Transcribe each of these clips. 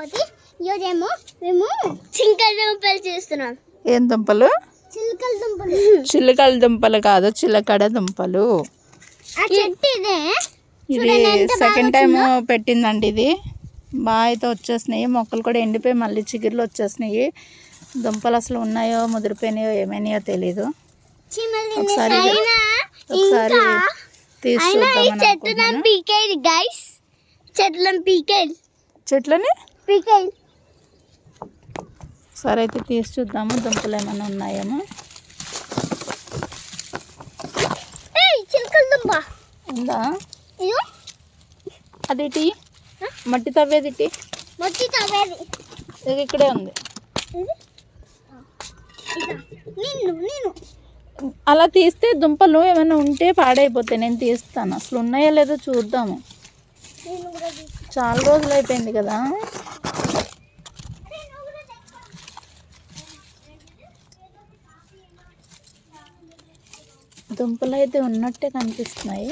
కాబట్టి ఈరోజేమో మేము చింకల దుంపలు చేస్తున్నాం. ఏం దుంపలు? చిలకల దుంపలు. చిలకల దుంపలు కాదు చిలకడ దుంపలు. ఆ చెట్టు ఇదే. ఇది సెకండ్ టైం పెట్టిందండి ఇది. బాగా అయితే వచ్చేసినాయి. మొక్కలు కూడా ఎండిపోయి మళ్ళీ చిగుర్లు వచ్చేసినాయి. దుంపలు అసలు ఉన్నాయో ముదిరిపోయినాయో ఏమైనాయో తెలీదు. ఒకసారి ఒకసారి ఇంకా తీసి అయినా ఈ చూద్దామని చెట్టులను అనుకుంటున్నాను. పీకేది గైస్ చెట్లను పీకేది. చెట్లని? ఒకసారి అయితే తీసి చూద్దాము దుంపలు ఏమైనా ఉన్నాయేమో. ఉందా? అది మట్టి తవ్వేది మొత్తి తవ్వేది. ఇది ఇక్కడే ఉంది. అలా తీస్తే దుంపలు ఏమైనా ఉంటే పాడైపోతాయి. నేను తీస్తాను. అసలు ఉన్నాయో లేదో చూద్దాము. చాలా రోజులు అయిపోయింది కదా నేను కూడా తెస్తా. దుంపలు అయితే ఉన్నట్టే కనిపిస్తున్నాయి.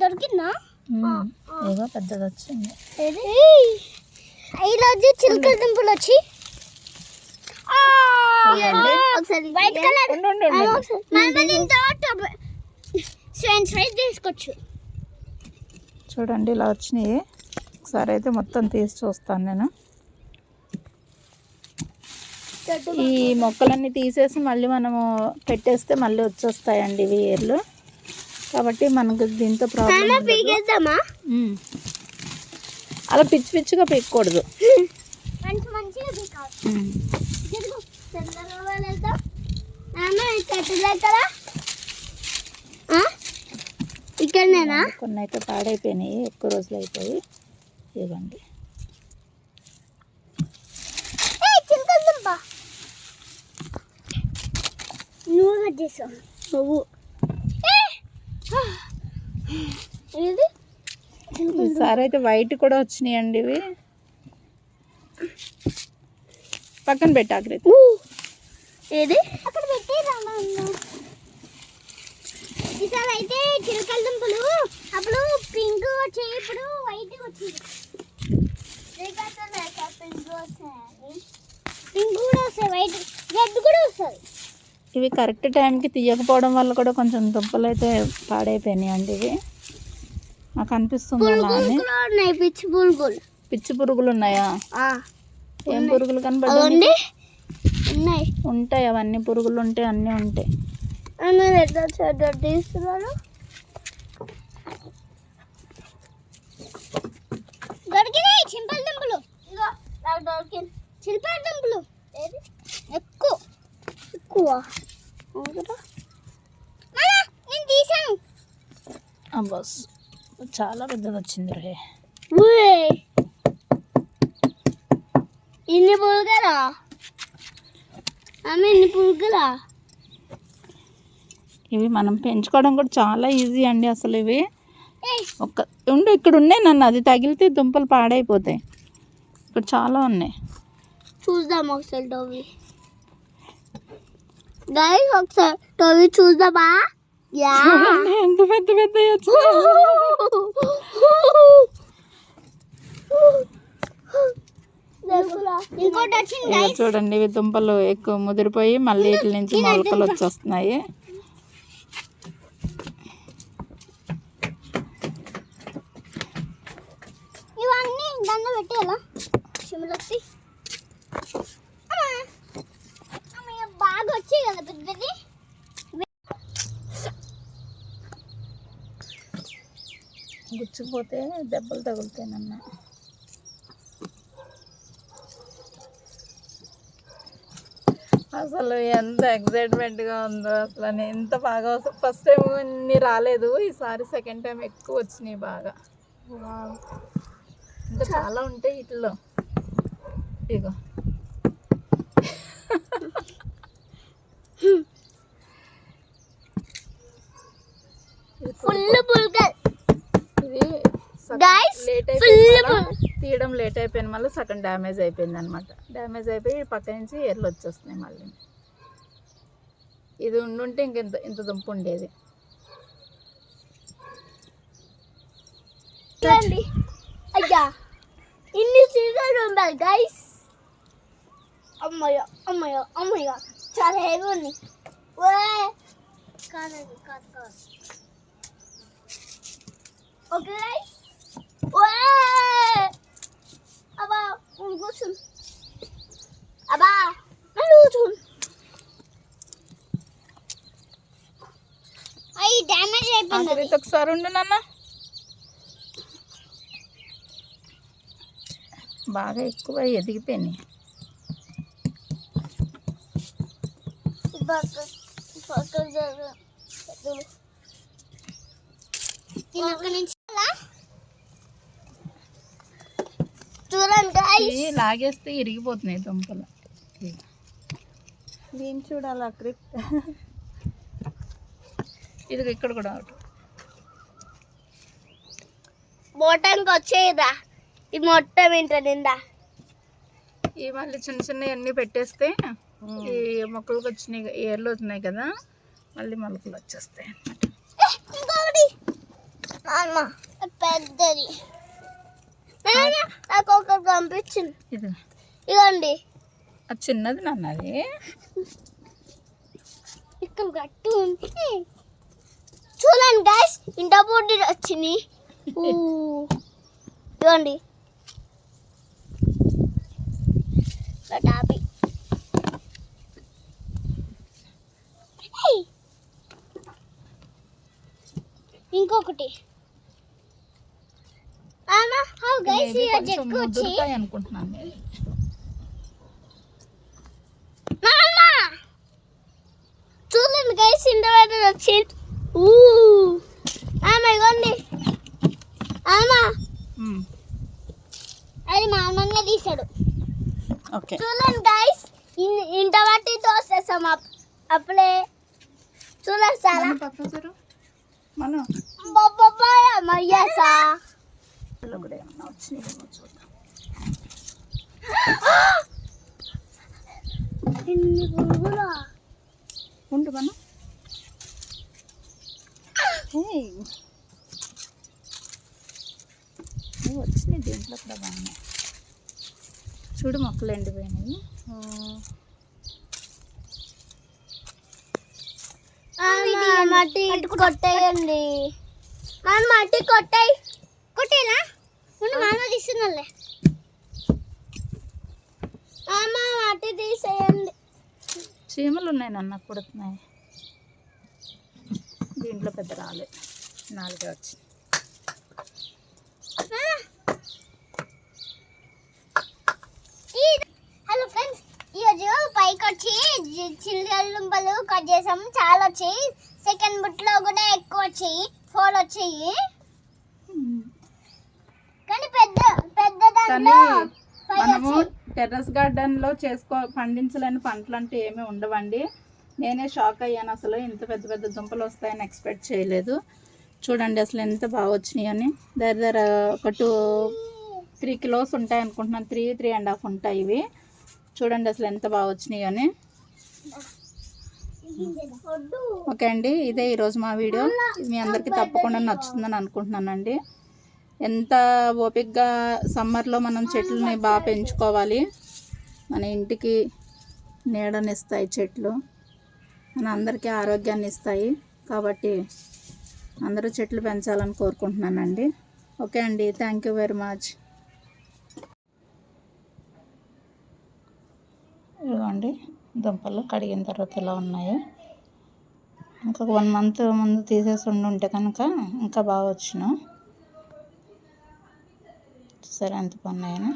దొరికిందా? ఏగో పెద్దది వచ్చింది ఏది? ఈరోజు చిలకల దుంపలు వచ్చి వైట్ కలర్. తీసుకోవచ్చు చూడండి ఇలా వచ్చినాయి. ఒకసారి అయితే మొత్తం తీసి చూస్తాను నేను. ఈ మొక్కలన్నీ తీసేసి మళ్ళీ మనము పెట్టేస్తే మళ్ళీ వచ్చేస్తాయండి ఇవి ఏర్లు. కాబట్టి మనకు దీంతో ప్రాబ్లం. అలా పిచ్చి పిచ్చిగా పీక్కూడదు. మంచి మంచిగా ఇక్కడనేనా? కొన్ని అయితే పాడైపోయినాయి ఎక్కువ రోజులు అయిపోయి. ఇవ్వండి. నువ్వు కట్ చేసావు. నువ్వు. ఏది ఈసారి అయితే వైట్ కూడా వచ్చినాయండి ఇవి. పక్కన పెట్టి ఆకృతి ఊ. ఏది? అక్కడ పెట్టి. రామన్న ఈసారి అయితే చిలకల దుంపలు అప్పుడు పింక్ వచ్చి ఇప్పుడు వైట్ వచ్చింది పింక్ కూడా వస్తాయి వైట్ రెడ్ కూడా వస్తుంది ఇవి కరెక్ట్ టైంకి తీయకపోవడం వల్ల కూడా కొంచెం దుంపలు అయితే పాడైపోయినాయి అండి ఇవి. నాకు అనిపిస్తుంది పిచ్చి పురుగులు పిచ్చి పురుగులు ఉన్నాయా? ఏం పురుగులు అవండి? ఉన్నాయి. ఉంటాయి అవన్నీ పురుగులు ఉంటాయి అన్నీ ఉంటాయి. ఎట్లా చెడ్డ తీస్తున్నారు? దొరికినాయి చింపల దుంపలు. ఇగో నాకు దొరికింది. చింపల దుంపలు. ఏది? ఎక్కువ. ఎక్కువ. నేను తీసాను బస్ చాలా పెద్దది వచ్చింది రే. ఇన్ని ఇన్ని పురుగులా ఇవి మనం పెంచుకోవడం కూడా చాలా ఈజీ అండి అసలు ఇవి. ఒక్క ఉండు ఇక్కడ ఉన్నాయి నన్ను అది తగిలితే దుంపలు పాడైపోతాయి. ఇక్కడ చాలా ఉన్నాయి. చూద్దాం ఒకసారి టోవి. గైస్ ఒకసారి టోవి చూద్దామా? ఎంత పెద్ద పెద్ద ఇంకోటి వచ్చింది చూడండి ఇవి దుంపలు ఎక్కువ ముదిరిపోయి మళ్ళీ వీటి నుంచి మొలకలు వచ్చేస్తున్నాయి. ఇవన్నీ దండ పెట్టేలా? చిమలొచ్చి బాగా వచ్చి కదా పెద్దది. గుచ్చిపోతే దెబ్బలు తగులుతాయి అసలు ఎంత ఎక్సైట్మెంట్గా ఉందో అసలు ఎంత బాగా వస్తుంది ఫస్ట్ టైం ఇన్ని రాలేదు ఈసారి సెకండ్ టైం ఎక్కువ వచ్చినాయి బాగా. ఇంకా చాలా ఉంటాయి వీటిలో ఇగో. ఫుల్ పుల్కల్. గైస్ లేట్ ఫుల్ అయిపోయింది తీయడం లేట్ అయిపోయిన మళ్ళీ సగం డ్యామేజ్ అయిపోయింది అనమాట డ్యామేజ్ అయిపోయి పక్క నుంచి ఎర్రలు వచ్చేస్తున్నాయి మళ్ళీ. ఇది ఉండుంటే ఇంకెంత ఇంత దుంపు ఉండేది. అయ్యా ఇన్ని సీజన్ ఉండాలి గైస్ అమ్మయ్యో అమ్మయ్యో అమ్మయ్య చాలా హెవీ ఉంది. కాదండి కాదు కాదు. ఓకే గైస్ ఉండు కూర్చుని అబ్బా నన్ను కూర్చుని అయ్యి డ్యామేజ్ అయిపోయింది ఆఖరికి ఒకసారి ఉండు నాన్న బాగా ఎక్కువ ఎదిగిపోయినాయి పక్క పక్క జరుగు అక్కడి నుంచి ఇవి లాగేస్తే ఇరిగిపోతున్నాయి దుంపలు. దీన్ని చూడాలి అక్కడ ఇది ఇక్కడ కూడా ఒకటి. బోటానికి వచ్చేదా ఇది మొత్తం ఇంట నిండా? ఈ మళ్ళీ చిన్న చిన్న అన్నీ పెట్టేస్తే ఈ మొక్కలకు వచ్చినాయి ఏర్లు వచ్చినాయి కదా మళ్ళీ మొలకలు వచ్చేస్తాయి అన్నమాట. పెద్దది. నాకు ఒకటి పంపించింది ఇది. ఇదిగోండి అది చిన్నది నాన్న అది. ఇక్కడ గట్టి ఉంది. చూడండి గాయస్ ఇంట బోర్డు వచ్చింది. ఇదిగోండి టాపి. ఇంకొకటి. ముదురుతాయి అనుకుంటున్నాను నేను. నాన్న చూడండి గైస్ ఇంత పెద్ద వచ్చింది ఊ! ఆమె ఇగోండి. ఆమా. అది మా అమ్మనే తీసాడు. ఓకే. చూడండి గైస్ ఇంత తోసేస్తాం అప్- అప్పుడే చూడండి సారా. మనం పక్కన సరు ఇందులో కూడా ఏమన్నా వచ్చినాయేమో చూద్దాం. ఎన్ని పురుగులా ఉండు మనం వచ్చినాయి దీంట్లో కూడా బాగున్నాయి చూడు మొక్కలు ఎండిపోయినాయి. మట్టి కొట్టేయండి. మన మట్టి కొట్టాయి. కొట్టేలా? ఉండు మామ తీస్తున్నాలే మామ మట్టి తీసేయండి. చీమలు ఉన్నాయి నన్న కుడుతున్నాయి. దీంట్లో పెద్ద రాలే. నాలుగే వచ్చి హలో ఫ్రెండ్స్ ఈరోజు పైకి వచ్చి చిల్లర దుంపలు కట్ చేసాము. చాలా వచ్చాయి సెకండ్ బుట్లో కూడా ఎక్కువ వచ్చాయి ఫోర్ వచ్చాయి కానీ పెద్ద పెద్ద కానీ మనము టెర్రస్ గార్డెన్లో చేసుకో పండించలేని పంటలు అంటే ఏమీ ఉండవండి. నేనే షాక్ అయ్యాను అసలు. ఇంత పెద్ద పెద్ద దుంపలు వస్తాయని ఎక్స్పెక్ట్ చేయలేదు. చూడండి అసలు ఎంత బాగా వచ్చినాయని దగ్గర దగ్గర ఒక టూ త్రీ కిలోస్ ఉంటాయి అనుకుంటున్నాను. త్రీ త్రీ అండ్ హాఫ్ ఉంటాయి ఇవి. చూడండి అసలు ఎంత బాగా వచ్చినాయి అని. ఓకే అండి. ఇదే ఈరోజు మా వీడియో. మీ అందరికీ తప్పకుండా నచ్చుతుందని అనుకుంటున్నానండి. ఎంత ఓపిక్గా సమ్మర్లో మనం చెట్లని బాగా పెంచుకోవాలి? మన ఇంటికి నీడనిస్తాయి చెట్లు. మన అందరికీ ఆరోగ్యాన్ని ఇస్తాయి. కాబట్టి అందరూ చెట్లు పెంచాలని కోరుకుంటున్నానండి. ఓకే అండి. Thank you very much. ఇదిగోండి. దుంపలు కడిగిన తర్వాత ఇలా ఉన్నాయి. ఇంకొక వన్ మంత్ ముందు తీసేసి ఉండి ఉంటే కనుక ఇంకా బాగా వచ్చినాం సరే ఎంత పన్నాయని